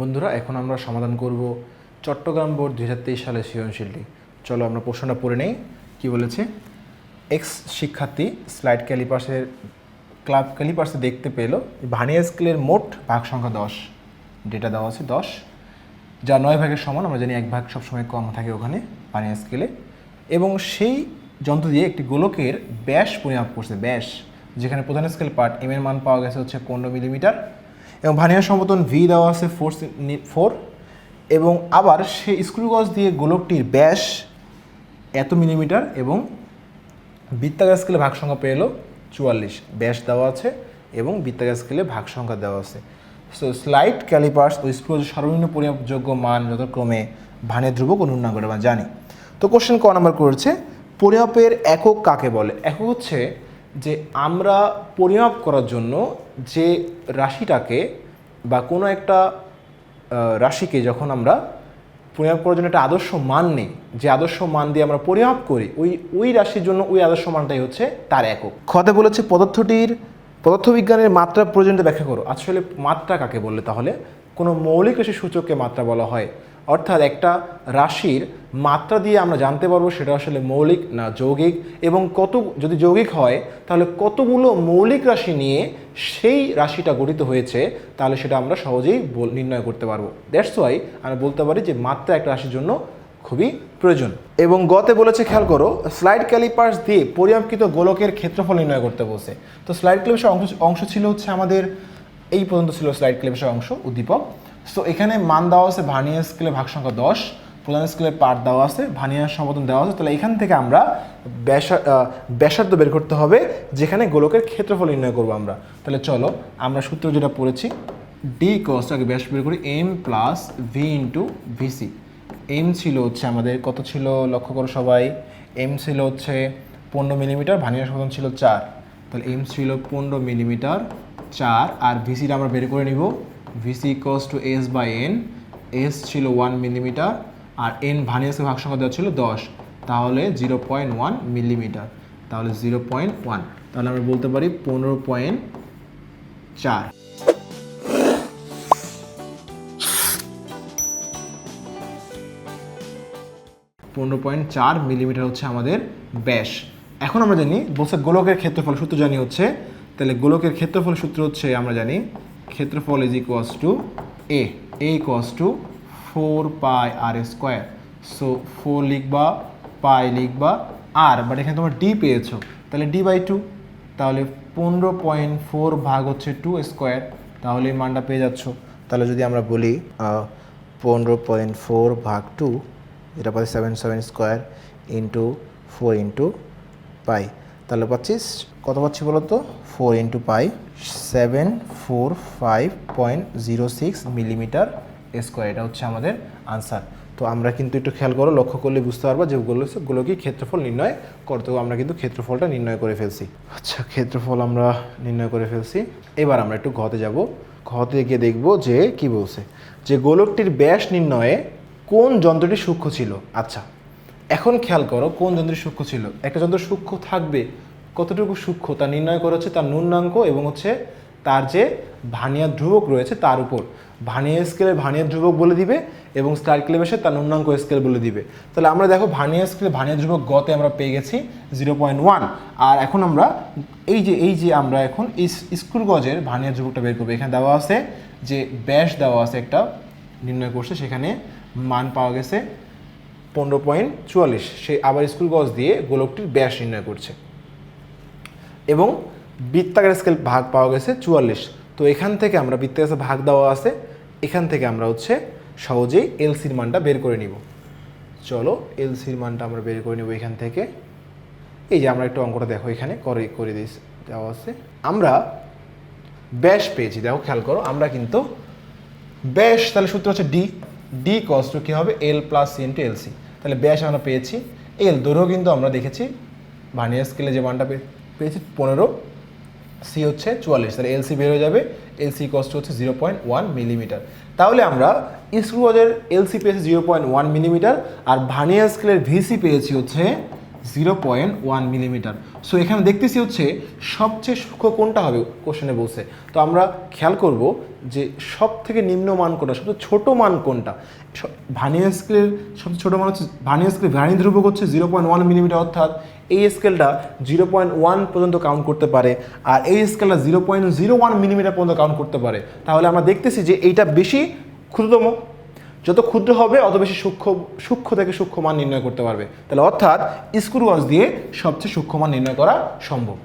বন্ধুরা, এখন আমরা সমাধান করব চট্টগ্রাম বোর্ড দুই হাজার তেইশ সালের সৃজনশীলটি। চলো আমরা প্রশ্নটা পড়ে নেই, কি বলেছে? এক্স শিক্ষার্থী স্লাইড ক্যালিপার্সের ক্লাব ক্যালিপার্সে দেখতে পেল ভানিয়া স্কেলের মোট ভাগ সংখ্যা দশ। ডেটা দেওয়া আছে দশ। যা নয় ভাগের সমান, আমরা জানি এক ভাগ সবসময় কম থাকে ওখানে ভানিয়া স্কেলে এবং সেই যন্ত্র দিয়ে একটি গোলকের ব্যাস পরিমাপ করছে, ব্যাস। যেখানে প্রধান স্কেল পার্ট এম এর মান পাওয়া গেছে হচ্ছে পনেরো মিলিমিটার এবং ভানিয়া সমতন ভি দেওয়া আছে ফোর ফোর এবং আবার সেই স্ক্রু গজ দিয়ে গোলকটির ব্যাস এত মিলিমিটার এবং বৃত্তাকার স্কেলে ভাগ সংখ্যা পেয়ে এলো চুয়াল্লিশ। ব্যাস দেওয়া আছে এবং বৃত্তাকার স্কেলে ভাগ সংখ্যা দেওয়া আছে। সো স্লাইড ক্যালিপার্স ও স্ক্রুজ সর্বনিম্ন পরিমাপযোগ্য মান যথাক্রমে ভানের ধ্রুবক ও ন্যূনাঙ্ক আমরা জানি। তো কোশ্চেন ক নাম্বার করেছে, পরিমাপের একক কাকে বলে? একক হচ্ছে যে আমরা পরিমাপ করার জন্য যে রাশিটাকে বা কোনো একটা রাশিকে যখন আমরা পরিমাপ করার জন্য একটা আদর্শ মান নেই যে আদর্শ মান দিয়ে আমরা পরিমাপ করি ওই ওই রাশির জন্য ওই আদর্শ মানটাই হচ্ছে তার একক। খতে বলেছে পদার্থটির পদার্থবিজ্ঞানের মাত্রা প্রয়োজনীয়তা ব্যাখ্যা করো। আসলে মাত্রা কাকে বললে তাহলে? কোনো মৌলিক রাশির সূচককে মাত্রা বলা হয়। অর্থাৎ একটা রাশির মাত্রা দিয়ে আমরা জানতে পারব সেটা আসলে মৌলিক না যৌগিক এবং কত, যদি যৌগিক হয়, তাহলে কতগুলো মৌলিক রাশি নিয়ে সেই রাশিটা গঠিত হয়েছে, তাহলে সেটা আমরা সহজেই নির্ণয় করতে পারব। দ্যাটস ওয়াই আমরা বলতে পারি যে মাত্রা একটা রাশির জন্য খুবই প্রয়োজন। এবং গতে বলেছে, খেয়াল করো স্লাইড ক্যালিপার্স দিয়ে পরিমাপকৃত গোলকের ক্ষেত্রফল নির্ণয় করতে বলছে। তো স্লাইড ক্যালিপার্সের অংশ অংশ ছিল হচ্ছে আমাদের, এই পর্যন্ত ছিল স্লাইড ক্যালিপার্সের অংশ, উদ্দীপক। সো এখানে মান দেওয়া আছে ভানিয়া স্কেলে ভাগ সংখ্যা দশ, প্রধান স্কেলের পার্ট দেওয়া আছে ভানিয়ার সম্বোধন দেওয়া আছে। তাহলে এখান থেকে আমরা ব্যাসা ব্যাসার্ধ বের করতে হবে, যেখানে গোলকের ক্ষেত্রফল নির্ণয় করব আমরা। তাহলে চলো, আমরা সূত্র যেটা পড়েছি ডি কস্ট আগে ব্যাস বের করি M plus V into VC M ছিল হচ্ছে আমাদের, কত ছিল? লক্ষ্য করো সবাই এম ছিল হচ্ছে পনেরো মিলিমিটার ভানিয়ার সমাধান ছিল চার। তাহলে এম ছিল পনেরো মিলিমিটার চার, আর ভিসিটা আমরা বের করে নিব। VC cos to S by N S ছিল ওয়ান মিলিমিটার আর এন ভানিয়াসকে ভাগ সংখ্যা দেওয়া ছিল দশ। তাহলে জিরো পয়েন্ট ওয়ান মিলিমিটার তাহলে জিরো পয়েন্ট ওয়ান তাহলে আমরা বলতে পারি পনেরো পয়েন্ট চার। পনেরো পয়েন্ট চার মিলিমিটার হচ্ছে আমাদের ব্যাস। এখন আমরা জানি বলছে গোলকের ক্ষেত্রফল সূত্র জানি হচ্ছে, তাহলে গোলকের ক্ষেত্রফল সূত্র হচ্ছে আমরা জানি ক্ষেত্রফল is equals to A A equals to four pi R square so four লিখবা পাই লিখবা আর বাট এখানে তোমরা ডি পেয়েছ। তাহলে ডি বাই টু তাহলে পনেরো পয়েন্ট ফোর ভাগ হচ্ছে টু স্কোয়ার তাহলে এই মানটা পেয়ে যাচ্ছ। তাহলে যদি আমরা বলি পনেরো পয়েন্ট ফোর ভাগ টু যেটা পাচ্ছি seven seven square into four into pi তাহলে পাচ্ছিস, কত পাচ্ছি বলো তো four into pi seven four five point zero six millimetre square এটা হচ্ছে আমাদের আনসার তো আমরা কিন্তু একটু খেয়াল করো, লক্ষ্য করলে বুঝতে পারব যে ওগুলো গুলো কি ক্ষেত্রফল নির্ণয় করতে। আমরা কিন্তু ক্ষেত্রফলটা নির্ণয় করে ফেলছি। আচ্ছা ক্ষেত্রফল আমরা নির্ণয় করে ফেলছি। এবার আমরা একটু ঘতে যাব। ঘতে গিয়ে দেখব যে কি বলছে, যে গোলকটির ব্যাস নির্ণয়ে কোন যন্ত্রটি সূক্ষ্ম ছিল? আচ্ছা এখন খেয়াল করো কোন যন্ত্রের সূক্ষ্ম ছিল। একটা যন্ত্র সূক্ষ্ম থাকবে, কতটুকু সূক্ষ্ম তা নির্ণয় করা হচ্ছে তার নূন্যাঙ্ক এবং হচ্ছে তার যে ভানিয়া ধ্রুবক রয়েছে তার উপর। ভানিয়া স্কেলে ভানিয়া ধ্রুবক বলে দিবে এবং স্টার ক্লেবেসে তার নূন্যাঙ্ক স্কেল বলে দিবে। তাহলে আমরা দেখো ভানিয়া স্কেলে ভানিয়া ধ্রুবক গতে আমরা পেয়ে গেছি জিরো পয়েন্ট ওয়ান আর এখন আমরা এই যে এই যে আমরা এখন স্ক্রু গজের ভানিয়া ধ্রুবকটা বের করব। এখানে দেওয়া আছে যে ব্যাস দেওয়া আছে একটা, নির্ণয় করছে সেখানে মান পাওয়া গেছে পনেরো পয়েন্ট চুয়াল্লিশ। সে আবার স্কুল গজ দিয়ে গোলকটির ব্যাস নির্ণয় করছে। এবং বৃত্তাকার স্কেল ভাগ পাওয়া গেছে চুয়াল্লিশ। তো এখান থেকে আমরা বৃত্তাকার ভাগ দেওয়া আছে। এখান থেকে আমরা হচ্ছে সহজেই এলসির মানটা বের করে নিব। চলো এলসির মানটা আমরা বের করে নেব এখান থেকে। এই যে আমরা একটু অঙ্কটা দেখো এখানে, করে করে দিস, দেওয়া আছে। আমরা ব্যাস পেয়েছি, দেখো খেয়াল করো, আমরা কিন্তু ব্যাস, তাহলে সূত্র হচ্ছে ডি। ডি কস টু কী হবে? এল প্লাস ইন্টু এলসি তাহলে ব্যাস আমরা পেয়েছি। এল দৈর্ঘ্য কিন্তু আমরা দেখেছি ভানিয়ার স্কেলে যে মানটা পেয়েছি পনেরো সি হচ্ছে চুয়াল্লিশ, তাহলে এলসি বের হয়ে যাবে এলসি কস্ট হচ্ছে জিরো পয়েন্ট ওয়ান মিলিমিটার তাহলে আমরা স্ক্রুওয়াজের এলসি পেয়েছি জিরো পয়েন্ট ওয়ান মিলিমিটার আর ভানিয়া স্কেলের ভিসি পেয়েছি হচ্ছে zero point one millimetre so এখানে দেখতেছি হচ্ছে সবচেয়ে সূক্ষ্ম কোনটা হবে কোশ্চেনে বলছে। তো আমরা খেয়াল করব যে সব থেকে নিম্ন মান কোনটা সবচেয়ে ছোট মান কোনটা ভানিয়া স্কেলের সবচেয়ে ছোটো মান হচ্ছে ভানিয়া স্কেল ভ্যানি ধ্রুবক হচ্ছে জিরো পয়েন্ট ওয়ান মিলিমিটার অর্থাৎ এই স্কেলটা জিরো পয়েন্ট ওয়ান পর্যন্ত কাউন্ট করতে পারে আর এই স্কেলটা zero point zero one millimetre পর্যন্ত কাউন্ট করতে পারে। তাহলে আমরা দেখতেছি যে এইটা বেশি ক্ষুদ্রতম। যত ক্ষুদ্র হবে, অত বেশি সূক্ষ্ম সূক্ষ্ম থেকে সূক্ষ্ম মান নির্ণয় করতে পারবে। তাহলে অর্থাৎ স্ক্রু ওয়াচ দিয়ে সবচেয়ে সূক্ষ্ম মান নির্ণয় করা সম্ভব।